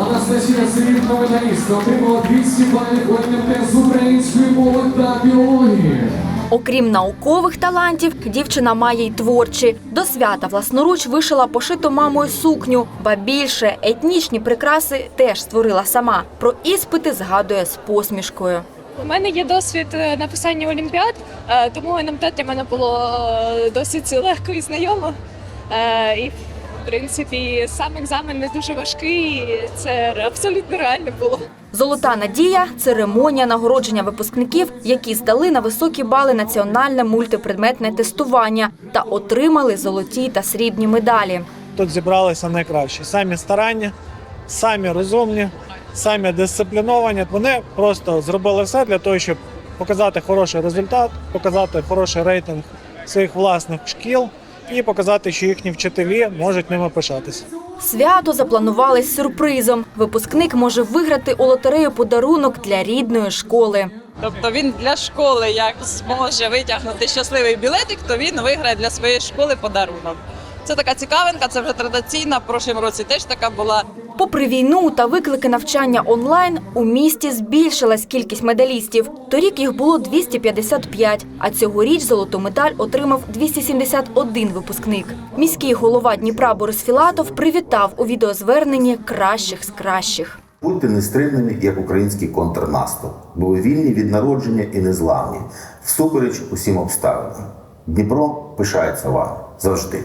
Анастасія Сирівна медаліст отримала 200 балів у з української мови та біології. Окрім наукових талантів, дівчина має й творчі. До свята власноруч вишила пошиту мамою сукню, ба більше етнічні прикраси теж створила сама. Про іспити згадує з посмішкою. У мене є досвід е, написання олімпіад, е, тому НМТ для мене було е, досить легко і знайомо. І в принципі сам екзамен не дуже важкий. і Це абсолютно реально було. Золота надія церемонія нагородження випускників, які здали на високі бали національне мультипредметне тестування та отримали золоті та срібні медалі. Тут зібралися найкращі. Самі старанні, самі розумні, самі дисципліновані. Вони просто зробили все для того, щоб показати хороший результат, показати хороший рейтинг своїх власних шкіл і показати, що їхні вчителі можуть ними пишатися. Свято запланували з сюрпризом. Випускник може виграти у лотерею подарунок для рідної школи. Тобто він для школи як зможе витягнути щасливий білетик, то він виграє для своєї школи подарунок. Це така цікавинка, це вже традиційна. В прошлому році теж така була. Попри війну та виклики навчання онлайн, у місті збільшилась кількість медалістів. Торік їх було 255, а цьогоріч золоту медаль отримав 271 випускник. Міський голова Дніпра Борис Філатов привітав у відеозверненні кращих з кращих. Будьте нестримними, як український контрнаступ, бо вільні від народження і незламні, всупереч усім обставинам. Дніпро пишається вами завжди.